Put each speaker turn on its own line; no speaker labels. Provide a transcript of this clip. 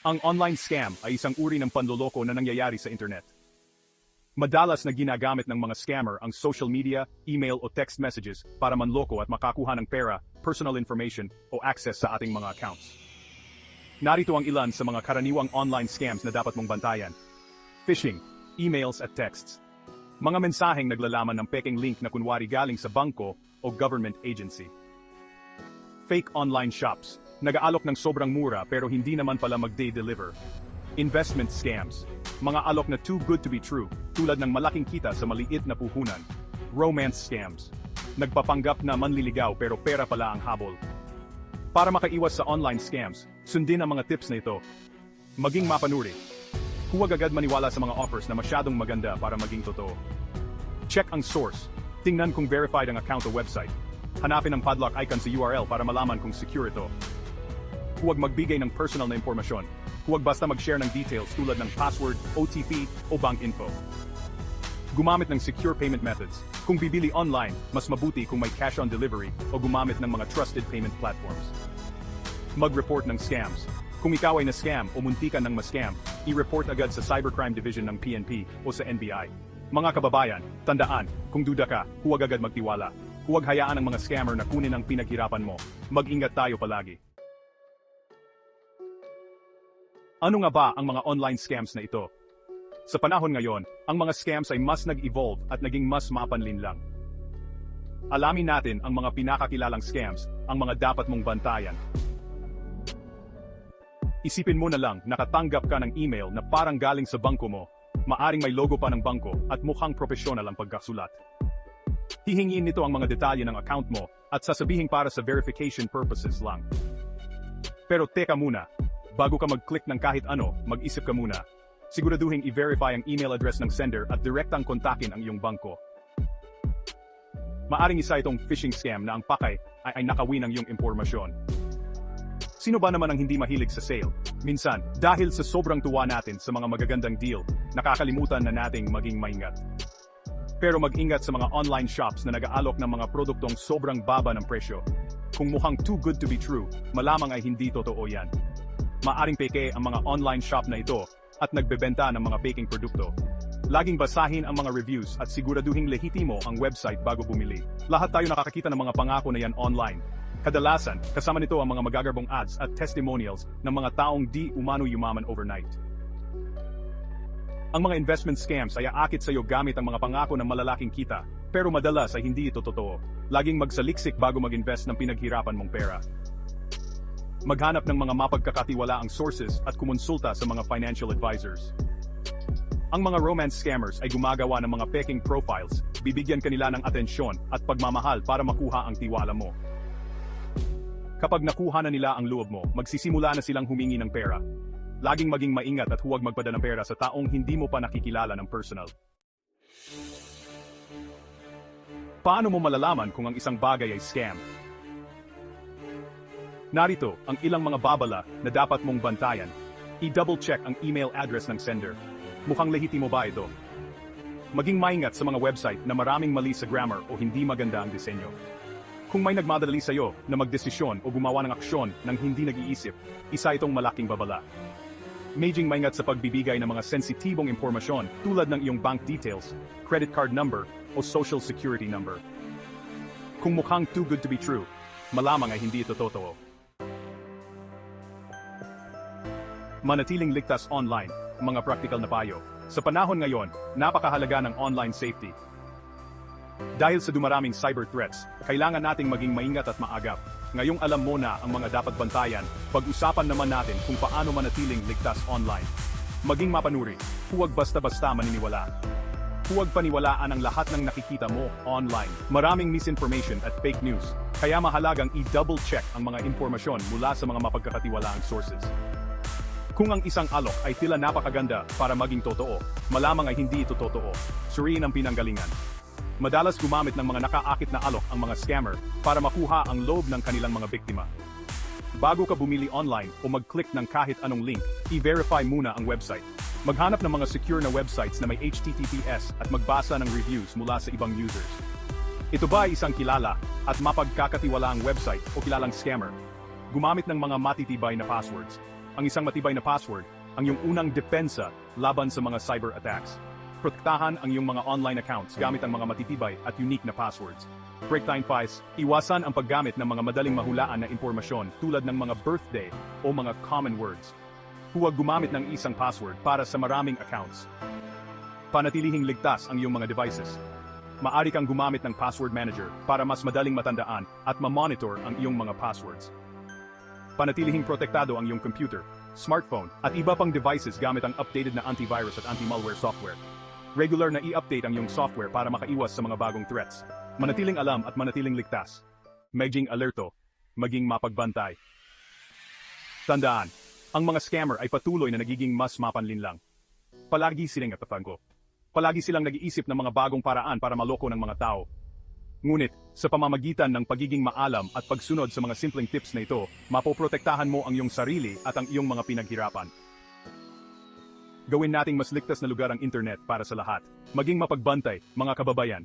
Ang online scam ay isang uri ng panloloko na nangyayari sa internet. Madalas na ginagamit ng mga scammer ang social media, email o text messages para manloko at makakuha ng pera, personal information o access sa ating mga accounts. Narito ang ilan sa mga karaniwang online scams na dapat mong bantayan. Phishing, emails at texts. Mga mensaheng naglalaman ng peking link na kunwari galing sa bangko o government agency. Fake online shops. Nag-aalok ng sobrang mura pero hindi naman pala mag-day deliver. Investment scams. Mga alok na too good to be true, tulad ng malaking kita sa maliit na puhunan. Romance scams. Nagpapanggap na manliligaw pero pera pala ang habol. Para makaiwas sa online scams, sundin ang mga tips na ito. Maging mapanuri. Huwag agad maniwala sa mga offers na masyadong maganda para maging totoo. Check ang source. Tingnan kung verified ang account o website. Hanapin ang padlock icon sa URL para malaman kung secure ito. Huwag magbigay ng personal na impormasyon. Huwag basta mag-share ng details tulad ng password, OTP, o bank info. Gumamit ng secure payment methods. Kung bibili online, mas mabuti kung may cash on delivery o gumamit ng mga trusted payment platforms. Mag-report ng scams. Kung ikaw ay na-scam o muntikan ng ma-scam, i-report agad sa Cybercrime Division ng PNP o sa NBI. Mga kababayan, tandaan, kung duda ka, huwag agad magtiwala. Huwag hayaan ang mga scammer na kunin ang pinaghirapan mo. Mag-ingat tayo palagi. Ano nga ba ang mga online scams na ito? Sa panahon ngayon, ang mga scams ay mas nag-evolve at naging mas mapanlin lang. Alamin natin ang mga pinakakilalang scams, ang mga dapat mong bantayan. Isipin mo na lang, nakatanggap ka ng email na parang galing sa bangko mo, maaring may logo pa ng bangko at mukhang profesional ang pagkasulat. Hihingin nito ang mga detalye ng account mo at sasabihin para sa verification purposes lang. Pero teka muna, bago ka mag-click ng kahit ano, mag-isip ka muna. Siguraduhin i-verify ang email address ng sender at direktang kontakin ang iyong bangko. Maaring isa itong phishing scam na ang pakay ay, ay nakawin ng iyong impormasyon. Sino ba naman ang hindi mahilig sa sale? Minsan, dahil sa sobrang tuwa natin sa mga magagandang deal, nakakalimutan na nating maging maingat. Pero mag-ingat sa mga online shops na nag-aalok ng mga produktong sobrang baba ng presyo. Kung mukhang too good to be true, malamang ay hindi totoo yan. Maaring peke ang mga online shop na ito at nagbebenta ng mga baking produkto. Laging basahin ang mga reviews at siguraduhing lehitimo ang website bago bumili. Lahat tayo nakakakita ng mga pangako na yan online. Kadalasan, kasama nito ang mga magagarbong ads at testimonials ng mga taong di umano yumaman overnight. Ang mga investment scams ay aakit sa iyo gamit ang mga pangako ng malalaking kita, pero madalas ay hindi ito totoo. Laging magsaliksik bago mag-invest ng pinaghirapan mong pera. Maghanap ng mga mapagkakatiwalaang sources at kumonsulta sa mga financial advisors. Ang mga romance scammers ay gumagawa ng mga peking profiles, bibigyan kanila ng atensyon at pagmamahal para makuha ang tiwala mo. Kapag nakuha na nila ang loob mo, magsisimula na silang humingi ng pera. Laging maging maingat at huwag magpadala ng pera sa taong hindi mo pa nakikilala ng personal. Paano mo malalaman kung ang isang bagay ay scam? Narito ang ilang mga babala na dapat mong bantayan. I-double check ang email address ng sender. Mukhang lehitimo ba ito? Maging maingat sa mga website na maraming mali sa grammar o hindi maganda ang disenyo. Kung may nagmadali sa iyo na magdesisyon o gumawa ng aksyon nang hindi nag-iisip, isa itong malaking babala. Maging maingat sa pagbibigay ng mga sensitibong impormasyon tulad ng iyong bank details, credit card number, o social security number. Kung mukhang too good to be true, malamang ay hindi ito totoo. Manatiling ligtas online, mga practical na payo. Sa panahon ngayon, napakahalaga ng online safety. Dahil sa dumaraming cyber threats, kailangan nating maging maingat at maagap. Ngayong alam mo na ang mga dapat bantayan, pag-usapan naman natin kung paano manatiling ligtas online. Maging mapanuri, huwag basta-basta maniniwala. Huwag paniwalaan ang lahat ng nakikita mo online. Maraming misinformation at fake news, kaya mahalagang i-double check ang mga impormasyon mula sa mga mapagkakatiwalaang sources. Kung ang isang alok ay tila napakaganda para maging totoo, malamang ay hindi ito totoo. Suriin ang pinanggalingan. Madalas gumamit ng mga nakaakit na alok ang mga scammer para makuha ang loob ng kanilang mga biktima. Bago ka bumili online o mag-click ng kahit anong link, i-verify muna ang website. Maghanap ng mga secure na websites na may HTTPS at magbasa ng reviews mula sa ibang users. Ito ba ay isang kilala at mapagkakatiwalaang website o kilalang scammer? Gumamit ng mga matitibay na passwords. Ang isang matibay na password, ang iyong unang depensa laban sa mga cyber attacks. Protektahan ang iyong mga online accounts gamit ang mga matitibay at unique na passwords. Break time files, iwasan ang paggamit ng mga madaling mahulaan na impormasyon tulad ng mga birthday o mga common words. Huwag gumamit ng isang password para sa maraming accounts. Panatilihing ligtas ang iyong mga devices. Maari kang gumamit ng password manager para mas madaling matandaan at ma-monitor ang iyong mga passwords. Panatilihing protektado ang iyong computer, smartphone, at iba pang devices gamit ang updated na antivirus at anti-malware software. Regular na i-update ang iyong software para makaiwas sa mga bagong threats. Manatiling alam at manatiling ligtas. Maging alerto, maging mapagbantay. Tandaan, ang mga scammer ay patuloy na nagiging mas mapanlinlang. Palagi silang natatango. Palagi silang nag-iisip ng mga bagong paraan para maloko ng mga tao. Ngunit, sa pamamagitan ng pagiging maalam at pagsunod sa mga simpleng tips na ito, mapoprotektahan mo ang iyong sarili at ang iyong mga pinaghirapan. Gawin nating mas ligtas na lugar ang internet para sa lahat. Maging mapagbantay, mga kababayan.